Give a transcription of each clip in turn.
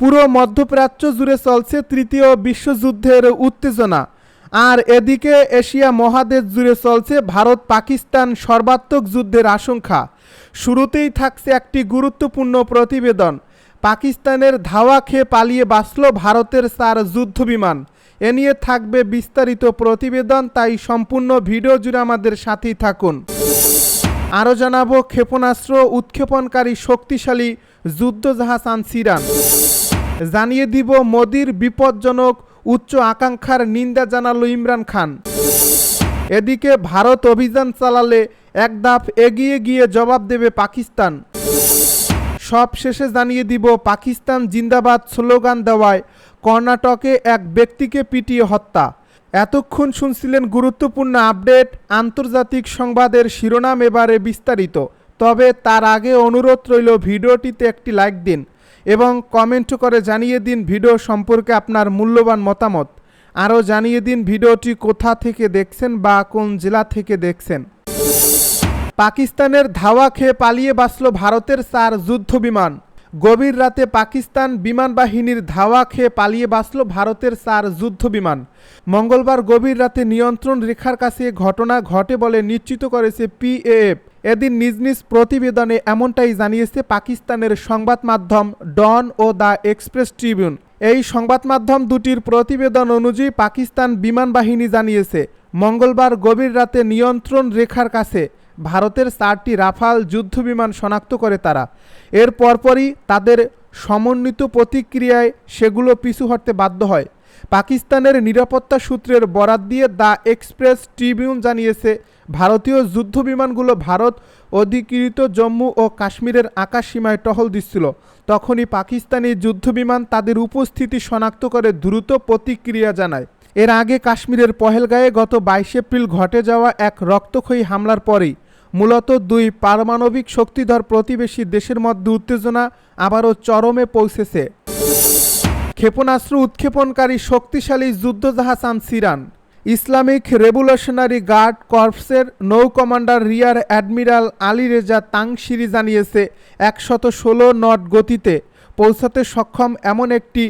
পুরো মধ্যপ্রাচ্য জুড়ে চলছে তৃতীয় বিশ্বযুদ্ধের উত্তেজনা। আর এদিকে এশিয়া মহাদেশ জুড়ে চলছে ভারত পাকিস্তান সর্বাত্মক যুদ্ধের আশঙ্কা। শুরুতেই থাকছে একটি গুরুত্বপূর্ণ প্রতিবেদন। পাকিস্তানের ধাওয়া খেয়ে পালিয়ে বাঁচল ভারতের চার যুদ্ধবিমান। এ নিয়ে থাকবে বিস্তারিত প্রতিবেদন, তাই সম্পূর্ণ ভিডিও জুড়ে আমাদের সাথেই থাকুন। আরও জানাব, ক্ষেপণাস্ত্র উৎক্ষেপণকারী শক্তিশালী যুদ্ধজাহাজ আনছে ইরান জানিয়ে দিব মোদির বিপজ্জনক উচ্চ আকাঙ্ক্ষার নিন্দা জানালো ইমরান খান। এদিকে ভারত অভিযান চালালে এক ধাপ এগিয়ে গিয়ে জবাব দেবে পাকিস্তান। সব শেষে জানিয়ে দিব পাকিস্তান জিন্দাবাদ স্লোগান দেওয়ায় কর্ণাটকে এক ব্যক্তিকে পিটিয়ে হত্যা। এতক্ষণ শুনছিলেন গুরুত্বপূর্ণ আপডেট, আন্তর্জাতিক সংবাদের শিরোনাম এবারে বিস্তারিত। তবে তার আগে অনুরোধ রইল ভিডিওটিতে একটি লাইক দিন। এবং কমেন্ট করে জানিয়ে দিন ভিডিও সম্পর্কে আপনার মূল্যবান মতামত। আরও জানিয়ে দিন ভিডিওটি কোথা থেকে দেখছেন বা কোন জেলা থেকে দেখছেন। পাকিস্তানের ধাওয়া খেয়ে পালিয়ে বাঁচল ভারতের চার যুদ্ধ বিমান। গভীর রাতে পাকিস্তান বিমান বাহিনীর ধাওয়া খেয়ে পালিয়ে বাঁচল ভারতের চার যুদ্ধ বিমান। মঙ্গলবার গভীর রাতে নিয়ন্ত্রণ রেখার কাছে ঘটনা ঘটে বলে নিশ্চিত করেছে পিএএফ এদিন নিজ নিজ প্রতিবেদনে এমনটাই জানিয়েছে পাকিস্তানের সংবাদ মাধ্যম ডন ও দ্য এক্সপ্রেস ট্রিবিউন। এই সংবাদ মাধ্যম দুটির প্রতিবেদন অনুযায়ী পাকিস্তান বিমান বাহিনী জানিয়েছে, মঙ্গলবার গভীর রাতে নিয়ন্ত্রণ রেখার কাছে ভারতের চারটি রাফাল যুদ্ধবিমান শনাক্ত করে তারা। এর পরপরই তাদের সমন্বিত প্রতিক্রিয়ায় সেগুলো পিছু হটতে বাধ্য হয়। পাকিস্তানের নিরাপত্তা সূত্রের বরাত দিয়ে দ্য এক্সপ্রেস ট্রিবিউন জানিয়েছে, ভারতীয় যুদ্ধবিমানগুলো ভারত অধিকৃত জম্মু ও কাশ্মীরের আকাশ সীমায় টহল দিচ্ছিল। তখনই পাকিস্তানি যুদ্ধবিমান তাদের উপস্থিতি শনাক্ত করে দ্রুত প্রতিক্রিয়া জানায়। এর আগে কাশ্মীরের পহেলগাঁয়ে গত বাইশ এপ্রিল ঘটে যাওয়া এক রক্তক্ষয়ী হামলার পরেই মূলত দুই পারমাণবিক শক্তিধর প্রতিবেশী দেশের মধ্যে উত্তেজনা আবারও চরমে পৌঁছেছে। ক্ষেপণাস্ত্র উৎক্ষেপণকারী শক্তিশালী যুদ্ধজাহাজ আনছে ইরান ইসলামিক রেভুলেশনারি গার্ড কর্পসের নৌ commander rear admiral Ali Reza Tangsiri জানিয়েছে, একশত ষোলো নট গতিতে পৌঁছাতে সক্ষম এমন একটি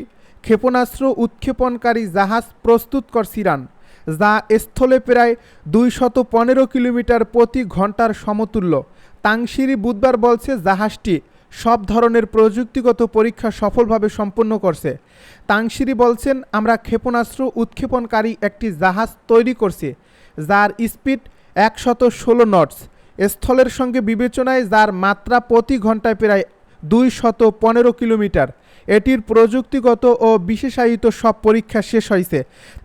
ক্ষেপণাস্ত্র উৎক্ষেপণকারী জাহাজ প্রস্তুত করছে ইরান যা স্থলে প্রায় দুইশত পনেরো কিলোমিটার প্রতি ঘণ্টার সমতুল্য। তাংশিরি বুধবার বলছে, জাহাজটি সব ধরনের প্রযুক্তিগত পরীক্ষা সফলভাবে সম্পন্ন করছে। তাংশিরি বলছেন, আমরা ক্ষেপণাস্ত্র উৎক্ষেপণকারী একটি জাহাজ তৈরি করছি, যার স্পিড একশত ষোলো নটস। স্থলের সঙ্গে বিবেচনায় যার মাত্রা প্রতি ঘন্টায় প্রায় দুই শত পনেরো কিলোমিটার। এটির প্রযুক্তিগত ও বিশেষায়িত সব পরীক্ষা শেষ হয়েছে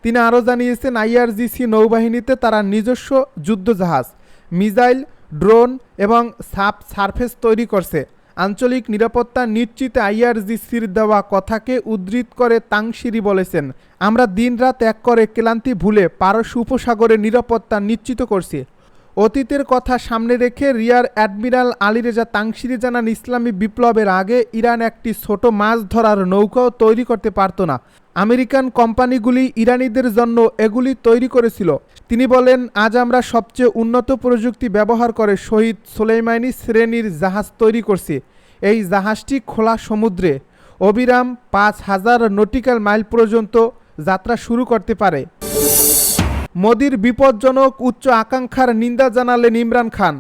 তিনি আরও জানিয়েছেন, আইআরজিসি নৌবাহিনীতে তারা নিজস্ব যুদ্ধজাহাজ, মিসাইল, ড্রোন এবং সাব সারফেস তৈরি করছে। আঞ্চলিক নিরাপত্তা নিশ্চিতে আইআরজিসির দেওয়া কথাকে উদ্ধৃত করে তাংশিরি বলেছেন, আমরা দিনরাত এক করে ক্লান্তি ভুলে পারস্য উপসাগরে নিরাপত্তা নিশ্চিত করছি। অতীতের কথা সামনে রেখে রিয়ার অ্যাডমিরাল আলীরেজা তাংশিরি জানান ইসলামী বিপ্লবের আগে ইরান একটি ছোট মাছ ধরার নৌকাও তৈরি করতে পারত না। আমেরিকান কোম্পানিগুলি ইরানিদের জন্য এগুলি তৈরি করেছিল। তিনি বলেন, আজ আমরা সবচেয়ে উন্নত প্রযুক্তি ব্যবহার করে শহীদ সোলেইমানি শ্রেণির জাহাজ তৈরি করছি। এই জাহাজটি খোলা সমুদ্রে। অবিরাম পাঁচ হাজার নটিক্যাল মাইল পর্যন্ত যাত্রা শুরু করতে পারে। মোদির বিপজ্জনক উচ্চ আকাঙ্ক্ষার নিন্দা জানালেন ইমরান খান।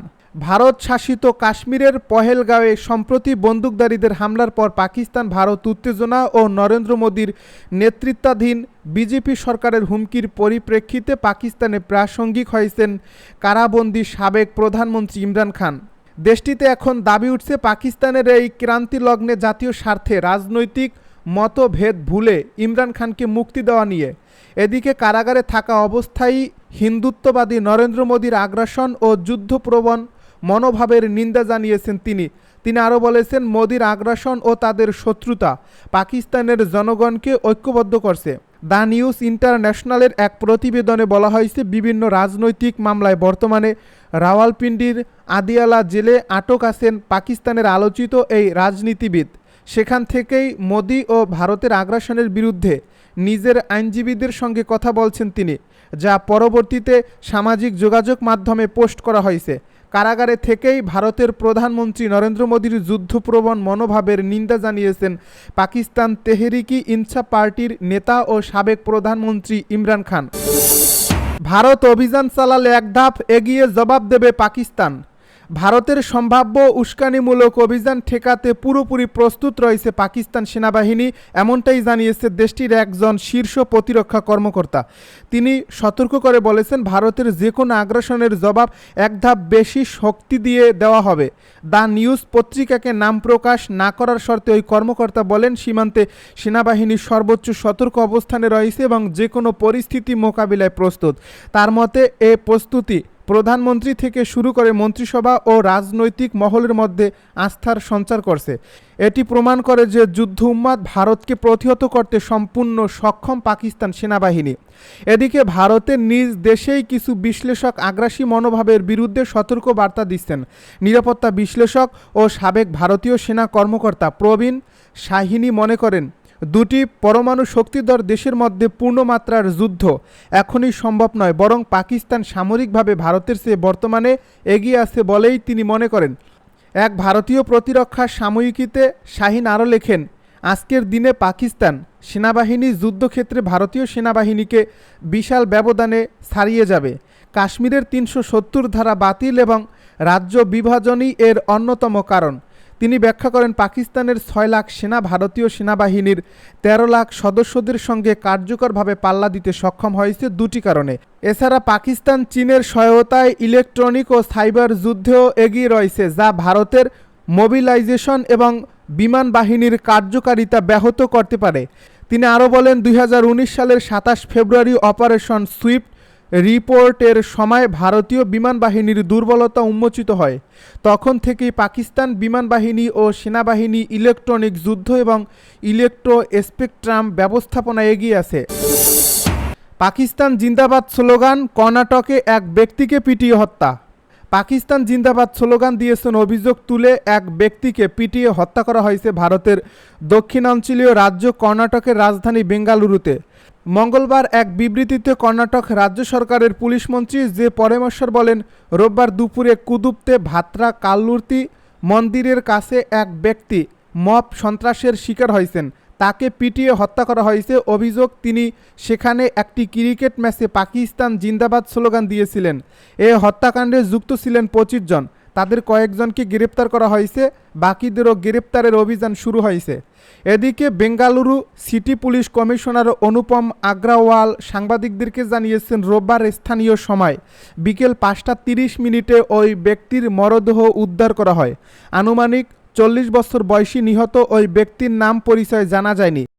ভারত শাসিত কাশ্মীরের পহেলগাঁওয়ে সম্প্রতি বন্দুকধারীদের হামলার পর পাকিস্তান, ভারত উত্তেজনা ও নরেন্দ্র মোদীর নেতৃত্বাধীন বিজেপি সরকারের হুমকির পরিপ্রেক্ষিতে পাকিস্তানে প্রাসঙ্গিক হয়েছেন কারাবন্দী সাবেক প্রধানমন্ত্রী ইমরান খান। দেশটিতে এখন দাবি উঠছে পাকিস্তানের এই ক্রান্তি লগ্নে জাতীয় স্বার্থে রাজনৈতিক মতভেদ ভুলে ইমরান খানকে মুক্তি দেওয়া নিয়ে। এদিকে কারাগারে থাকা অবস্থায় হিন্দুত্ববাদী নরেন্দ্র মোদীর আগ্রাসন ও যুদ্ধপ্রবণ মনোভাবের নিন্দা জানিয়েছেন তিনি। তিনি আরও বলেছেন, মোদীর আগ্রাসন ও তাদের শত্রুতা পাকিস্তানের জনগণকে ঐক্যবদ্ধ করছে। দ্য নিউজ ইন্টারন্যাশনালের এক প্রতিবেদনে বলা হয়েছে, বিভিন্ন রাজনৈতিক মামলায় বর্তমানে রাওয়ালপিন্ডির আদিয়ালা জেলে আটক আছেন পাকিস্তানের আলোচিত এই রাজনীতিবিদ। সেখান থেকেই মোদি ও ভারতের আগ্রাসনের বিরুদ্ধে নিজের আইনজীবীদের সঙ্গে কথা বলছেন তিনি, যা পরবর্তীতে সামাজিক যোগাযোগ মাধ্যমে পোস্ট করা হয়েছে। কারাগারে থেকেই ভারতের প্রধানমন্ত্রী নরেন্দ্র মোদীর যুদ্ধপ্রবণ মনোভাবের নিন্দা জানিয়েছেন পাকিস্তান তেহরিকি ইনসাফ পার্টির নেতা ও সাবেক প্রধানমন্ত্রী ইমরান খান। ভারত অভিযান চালালে এক ধাপ এগিয়ে জবাব দেবে পাকিস্তান। ভারতের সম্ভাব্য উস্কানিমূলক অভিযান ঠেকাতে পুরোপুরি প্রস্তুত রয়েছে পাকিস্তান সেনাবাহিনী, এমনটাই জানিয়েছে দেশটির একজন শীর্ষ প্রতিরক্ষা কর্মকর্তা। তিনি সতর্ক করে বলেছেন, ভারতের যে কোনো আগ্রাসনের জবাব এক ধাপ বেশি শক্তি দিয়ে দেওয়া হবে। দ্য নিউজ পত্রিকাকে নাম প্রকাশ না করার শর্তে ওই কর্মকর্তা বলেন, সীমান্তে সেনাবাহিনী সর্বোচ্চ সতর্ক অবস্থানে রয়েছে এবং যে কোনো পরিস্থিতি মোকাবিলায় প্রস্তুত। তার মতে, এ প্রস্তুতি প্রধানমন্ত্রী থেকে শুরু করে মন্ত্রিসভা ও রাজনৈতিক মহলের মধ্যে আস্থার সঞ্চার করছে। এটি প্রমাণ করে যে যুদ্ধ উন্মাদ ভারতকে প্রতিহত করতে সম্পূর্ণ সক্ষম পাকিস্তান সেনাবাহিনী। এদিকে ভারতের নিজ দেশেই কিছু বিশ্লেষক আগ্রাসী মনোভাবের বিরুদ্ধে সতর্ক বার্তা দিচ্ছেন। নিরাপত্তা বিশ্লেষক ও সাবেক ভারতীয় সেনা কর্মকর্তা প্রবীণ শাহিনী মনে করেন দুটি পরমাণু শক্তিধর দেশের মধ্যে পূর্ণমাত্রার যুদ্ধ এখনই সম্ভব নয়, বরং পাকিস্তান সামরিকভাবে ভারতের চেয়ে বর্তমানে এগিয়ে আছে বলেই তিনি মনে করেন। এক ভারতীয় প্রতিরক্ষা সাময়িকীতে শাহিন আরও লেখেন, আজকের দিনে পাকিস্তান সেনাবাহিনী যুদ্ধক্ষেত্রে ভারতীয় সেনাবাহিনীকে বিশাল ব্যবধানে ছাড়িয়ে যাবে। কাশ্মীরের তিনশো সত্তর ধারা বাতিল এবং রাজ্য বিভাজনই এর অন্যতম কারণ। তিনি ব্যাখ্যা করেন, পাকিস্তানের ছয় লাখ সেনা ভারতীয় সেনাবাহিনীর তেরো লাখ সদস্যদের সঙ্গে কার্যকরভাবে পাল্লা দিতে সক্ষম হয়েছে দুটি কারণে। এছাড়া পাকিস্তান, চীনের সহায়তায় ইলেকট্রনিক ও সাইবার যুদ্ধেও এগিয়ে রয়েছে, যা ভারতের মোবিলাইজেশন এবং বিমান বাহিনীর কার্যকারিতা ব্যাহত করতে পারে। তিনি আরও বলেন, দুই হাজার উনিশ সালের সাতাশ ফেব্রুয়ারি অপারেশন সুইফট রিপোর্টের সময় ভারতীয় বিমান বাহিনীর দুর্বলতা উন্মোচিত হয়। তখন থেকেই পাকিস্তান বিমান বাহিনী ও সেনাবাহিনী ইলেকট্রনিক যুদ্ধ এবং ইলেকট্রো স্পেকট্রাম ব্যবস্থাপনা এগিয়ে আছে পাকিস্তান জিন্দাবাদ স্লোগান, কর্ণাটকে এক ব্যক্তিকে পিটিয়ে হত্যা। পাকিস্তান জিন্দাবাদ স্লোগান দিয়েছেন অভিযোগ তুলে এক ব্যক্তিকে পিটিয়ে হত্যা করা হয়েছে ভারতের দক্ষিণাঞ্চলীয় রাজ্য কর্ণাটকের রাজধানী বেঙ্গালুরুতে। মঙ্গলবার এক বিবৃতিতে কর্ণাটক রাজ্য সরকারের পুলিশ মন্ত্রী যে পরমেশ্বর বলেন, রোববার দুপুরে কুদুপতে ভাত্রা কাল্লুর্তি মন্দিরের কাছে এক ব্যক্তি মব সন্ত্রাসের শিকার হয়েছেন। তাকে পিটিয়ে হত্যা করা হয়েছে। অভিযোগ, তিনি সেখানে একটি ক্রিকেট ম্যাচে পাকিস্তান জিন্দাবাদ স্লোগান দিয়েছিলেন। এ হত্যাকাণ্ডে যুক্ত ছিলেন পঁচিশ জন। তাদের কয়েকজনকে গ্রেপ্তার করা হয়েছে, বাকিদেরও গ্রেপ্তারের অভিযান শুরু হয়েছে। এদিকে Bengaluru city police commissioner Anupam Agrawal সাংবাদিকদেরকে জানিয়েছেন, রোববার স্থানীয় সময় বিকেল পাঁচটা তিরিশ মিনিটে ওই ব্যক্তির মরদেহ উদ্ধার করা হয়। আনুমানিক চল্লিশ বছর বয়সী নিহত ওই ব্যক্তির নাম পরিচয় জানা যায়নি।